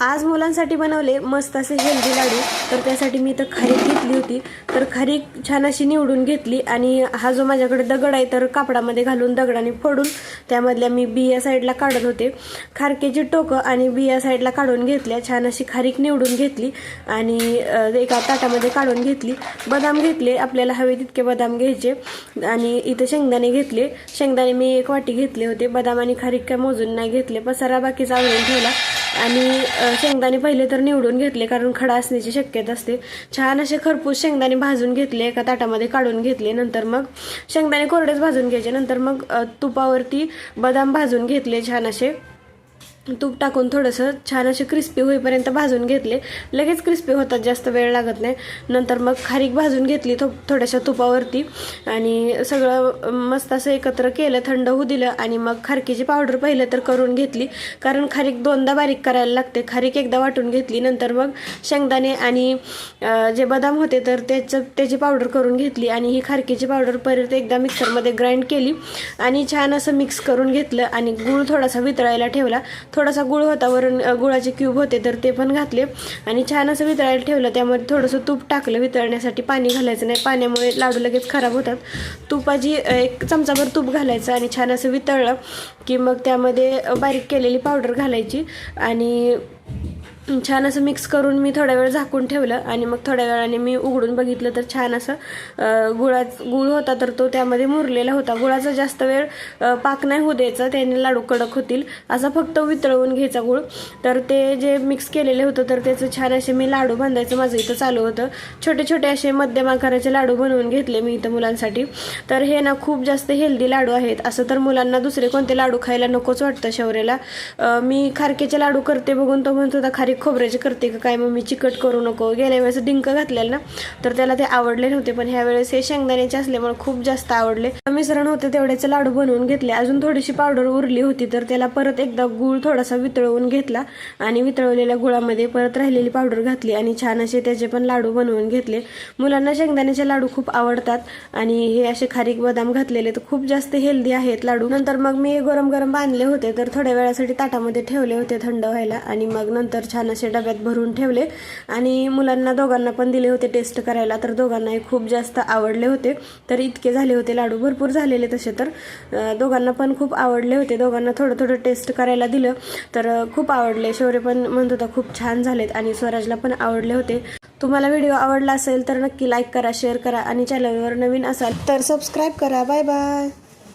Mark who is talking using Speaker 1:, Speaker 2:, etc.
Speaker 1: आज मुलांसाठी बनवले मस्त असे हेल्दी लाडू. तर त्यासाठी मी इथं खारीक घेतली होती. तर खारीक छान अशी निवडून घेतली आणि हा जो माझ्याकडे दगड आहे तर कापडामध्ये घालून दगडाने फोडून त्यामधल्या मी बिया साईडला काढत होते. खारकेची टोकं आणि बिया साईडला काढून घेतल्या. छान अशी खारीक निवडून घेतली आणि एका ताटामध्ये काढून घेतली. बदाम घेतले आपल्याला हवे तितके बदाम घ्यायचे. आणि इथं शेंगदाणे घेतले. शेंगदाणे मी एक वाटी घेतले होते. बदाम आणि खारीक काय मोजून नाही घेतले. पसारा बाकीचा आवडून ठेवला. आणि शेंगदाणे पहिले तर निवडून घेतले कारण खडा असण्याची शक्यता असते. छान असे खरपूस शेंगदाणे भाजून घेतले एका ताटामध्ये काढून घेतले नंतर मग शेंगदाणे कोरडेच भाजून घ्यायचे. नंतर मग तुपावरती बदाम भाजून घेतले छान असे. तूप टाकून थोडंसं छान असे क्रिस्पी होईपर्यंत भाजून घेतले. लगेच क्रिस्पी होतात जास्त वेळ लागत नाही. नंतर मग खारीक भाजून घेतली थो थोड्याशा तुपावरती. आणि सगळं मस्त असं एकत्र केलं थंड होऊ दिलं आणि मग खारकीची पावडर पहिलं तर करून घेतली. कारण खारीक दोनदा बारीक करायला लागते. खारीक एकदा वाटून घेतली नंतर मग शेंगदाणे आणि जे बदाम होते तर त्याचं त्याची पावडर करून घेतली आणि ही खारकीची पावडर परत एकदा मिक्सरमध्ये ग्राइंड केली. आणि छान असं मिक्स करून घेतलं आणि गूळ थोडासा वितळायला ठेवला. थोडासा गुळ होता वरून गुळाचे क्यूब होते तर ते पण घातले. आणि छान असं वितळायला ठेवलं. त्यामध्ये थोडंसं तूप टाकलं वितळण्यासाठी पाणी घालायचं नाही. पाण्यामुळे लाडू लगेच खराब होतात. तुपाची एक चमचाभर तूप घालायचं आणि छान असं वितळलं की मग त्यामध्ये बारीक केलेली पावडर घालायची. आणि छान असं मिक्स करून मी थोड्या वेळ झाकून ठेवलं आणि मग थोड्या वेळाने मी उघडून बघितलं तर छान असं गुळा गुळ होता तर तो त्यामध्ये मुरलेला होता. गुळाचा जास्त वेळ पाक नाही होऊ द्यायचा त्याने लाडू कडक होतील. असा फक्त वितळवून घ्यायचा गुळ. तर ते जे मिक्स केलेले होतं तर त्याचं छान असे मी लाडू बांधायचं माझं इथं चालू होतं. छोटे छोटे असे मध्यम आकाराचे लाडू बनवून घेतले मी इथं मुलांसाठी. तर हे ना खूप जास्त हेल्दी लाडू आहेत. असं तर मुलांना दुसरे कोणते लाडू खायला नकोच वाटतं शौर्याला. मी खारकेचे लाडू करते बघून तो म्हणत होता खारीक खोबऱ्याचे करते का काय मग मी चिकट करू नको. गेल्या वेळेस डिंक घातलेलं ना तर त्याला ते आवडले नव्हते पण ह्या वेळेस हे शेंगदाण्याचे असल्यामुळे खूप जास्त आवडले. मिश्रण होते तेवढ्याचे लाडू बनवून घेतले. अजून थोडीशी पावडर उरली होती तर त्याला परत एकदा गूळ थोडासा वितळवून घेतला आणि वितळवलेल्या गुळामध्ये परत राहिलेली पावडर घातली आणि छान असे त्याचे पण लाडू बनवून घेतले. मुलांना शेंगदाण्याचे लाडू खूप आवडतात आणि हे असे खारीक बदाम घातलेले तर खूप जास्त हेल्दी आहेत लाडू. नंतर मग मी गरम गरम बांधले होते तर थोड्या वेळासाठी ताटामध्ये ठेवले होते थंड व्हायला आणि मग नंतर छान असे डब्यात भरून ठेवले. आणि मुलांना दोघांना पण दिले होते टेस्ट करायला. तर दोघांनाही खूप जास्त आवडले होते. तर इतके झाले होते लाडू भरपूर झालेले तसे. तर दोघांना पण खूप आवडले होते. दोघांना थोडं थोडं टेस्ट करायला दिलं. तर खूप आवडले. शौर्य पण म्हणत होता खूप छान झालेत. आणि स्वराजला पण आवडले होते. तुम्हाला व्हिडिओ आवडला असेल तर नक्की लाईक करा शेअर करा आणि चॅनलवर नवीन असाल तर सबस्क्राईब करा. Bye bye